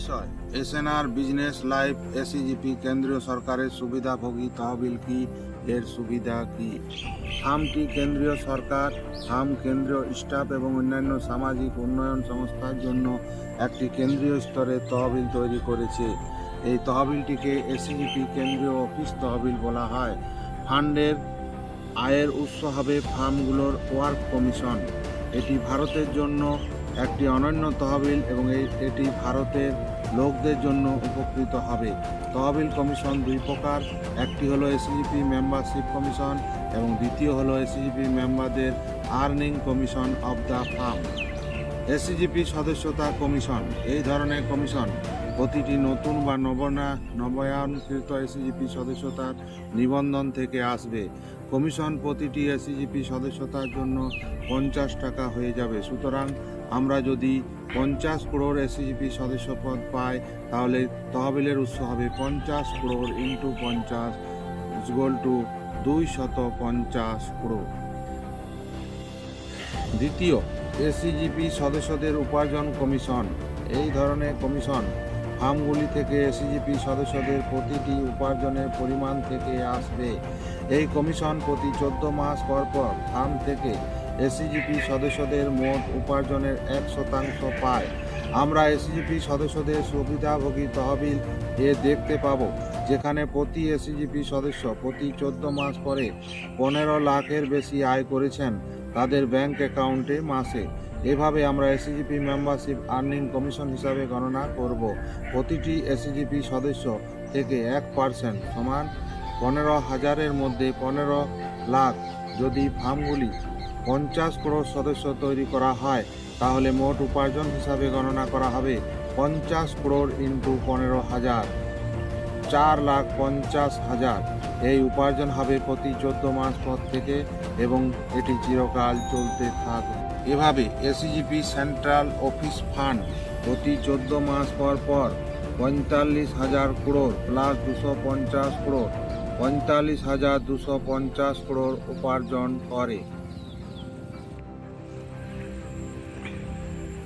বিষয়। SNR business life এসিজিপি কেন্দ্রীয় সরকারের সুবিধাভোগী তহবিল কি? এর সুবিধা কি? হামটি কেন্দ্রীয় সরকার, হাম কেন্দ্রীয় স্টাফ এবং অন্যান্য সামাজিক উন্নয়ন সংস্থার জন্য একটি কেন্দ্রীয় স্তরে তহবিল তৈরি করেছে। এই তহবিলটিকে এসিজিপি কেন্দ্রীয় অফিস তহবিল বলা হয়। ফান্ডের আয়ের উৎস হবে ফার্মগুলোর ওয়ার্ক কমিশন। এটি ভারতের জন্য একটি অনন্য তহবিল এবং এটি ভারতের লোকদের জন্য উপকৃত হবে। তহবিল কমিশন দুই প্রকার। একটি হলো এসিজিপি মেম্বারশিপ কমিশন এবং দ্বিতীয় হলো এসিজিপি মেম্বারদের earning commission of the firm ACGP সদস্যতা commission. এই ধরনের কমিশন প্রতিটি নতুন বা নবনা নবায়নকৃত এসিজিপি সদস্যতার নিবন্ধন থেকে আসবে। কমিশন প্রতিটি এসিজিপি সদস্যতার জন্য পঞ্চাশ টাকা হয়ে যাবে। সুতরাং আমরা যদি পঞ্চাশ করোড় এসিজিপি সদস্য পদ পাই, তাহলে তহবিলের উৎস হবে পঞ্চাশ করোড় ইন্টু পঞ্চাশ ইজগোল টু দুই শত পঞ্চাশ করোড় দ্বিতীয় এসিজিপি সদস্যদের উপার্জন কমিশন। এই ধরনের কমিশন ফার্মগুলি থেকে এসিজিপি সদস্যদের প্রতিটি উপার্জনের পরিমাণ থেকে আসবে। এই কমিশন প্রতি চোদ্দ মাস পর পর ফার্ম থেকে এসিজিপি সদস্যদের মোট উপার্জনের এক শতাংশ পায়। আমরা এসিজিপি সদস্যদের সুবিধাভোগী তহবিল এ দেখতে পাবো, যেখানে প্রতি এসিজিপি সদস্য প্রতি চোদ্দ মাস পরে পনেরো লাখের বেশি আয় করেছেন। তাদের ব্যাংক অ্যাকাউন্টে মাসে। এভাবে আমরা এসিজিপি মেম্বারশিপ আর্নিং কমিশন হিসাবে গণনা করব। প্রতিটি এসিজিপি সদস্য থেকে এক পার্সেন্ট সমান পনেরো হাজারের মধ্যে পনেরো লাখ। যদি ফার্মগুলি পঞ্চাশ করোড় সদস্য তৈরি করা হয়, তাহলে মোট উপার্জন হিসাবে গণনা করা হবে পঞ্চাশ করোড় ইন্টু পনেরো হাজার। চার লাখ পঞ্চাশ হাজার। এই উপার্জন হবে প্রতি চোদ্দ মাস পর থেকে এবং এটি চিরকাল চলতে থাকবে। এভাবে এসিজিপি সেন্ট্রাল অফিস ফান্ড প্রতি চোদ্দ মাস পর পর পঁয়তাল্লিশ হাজার করোড় প্লাস দুশো পঞ্চাশ করোড় পঁয়তাল্লিশ হাজার দুশো পঞ্চাশ করোড় উপার্জন করে।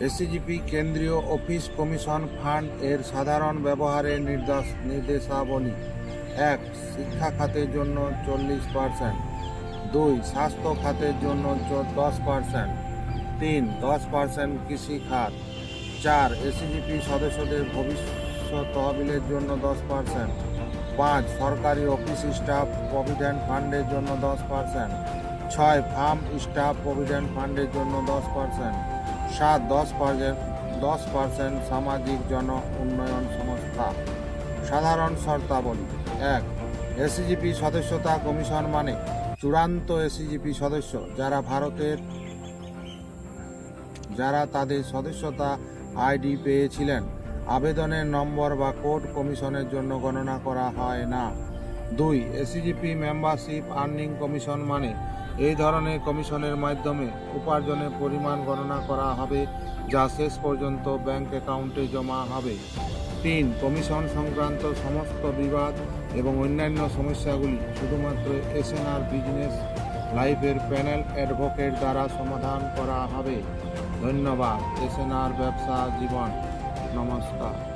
এসিজিপি কেন্দ্রীয় অফিস কমিশন ফান্ড এর সাধারণ ব্যবহারের নির্দেশ নির্দেশাবলী এক, শিক্ষা খাতের জন্য চল্লিশ পার্সেন্ট। দুই, স্বাস্থ্য খাতের জন্য দশ পার্সেন্ট। তিন, দশ পার্সেন্ট কৃষি খাত। চার এসিজিপি সদস্যদের ভবিষ্যৎ তহবিলের জন্য দশ পার্সেন্ট। পাঁচ, সরকারি অফিস স্টাফ প্রভিডেন্ট ফান্ডের জন্য দশ পার্সেন্ট। ছয়, ফার্ম স্টাফ প্রভিডেন্ট ফান্ডের জন্য দশ পার্সেন্ট। সাত, দশ পার্সেন্ট দশ পার্সেন্ট সামাজিক জন উন্নয়ন সংস্থা। সাধারণ শর্তাবলী। এক এসিজিপি সদস্যতা কমিশন মানে চূড়ান্ত এসিজিপি সদস্য যারা ভারতের, যারা তাদের সদস্যতা আইডি পেয়েছিলেন। আবেদনের নম্বর বা কোড কমিশনের জন্য গণনা করা হয় না। দুই এসিজিপি মেম্বারশিপ আর্নিং কমিশন মানে এই ধরনের কমিশনের মাধ্যমে উপার্জনের পরিমাণ গণনা করা হবে যা শেষ পর্যন্ত ব্যাংক অ্যাকাউন্টে জমা হবে। তিন, কমিশন সংক্রান্ত সমস্ত বিবাদ এবং অন্যান্য সমস্যাগুলি শুধুমাত্র এসএনআর বিজনেস লাইফের প্যানেল অ্যাডভোকেট দ্বারা সমাধান করা হবে। ধন্যবাদ এসএনআর ব্যবসা জীবন। নমস্কার।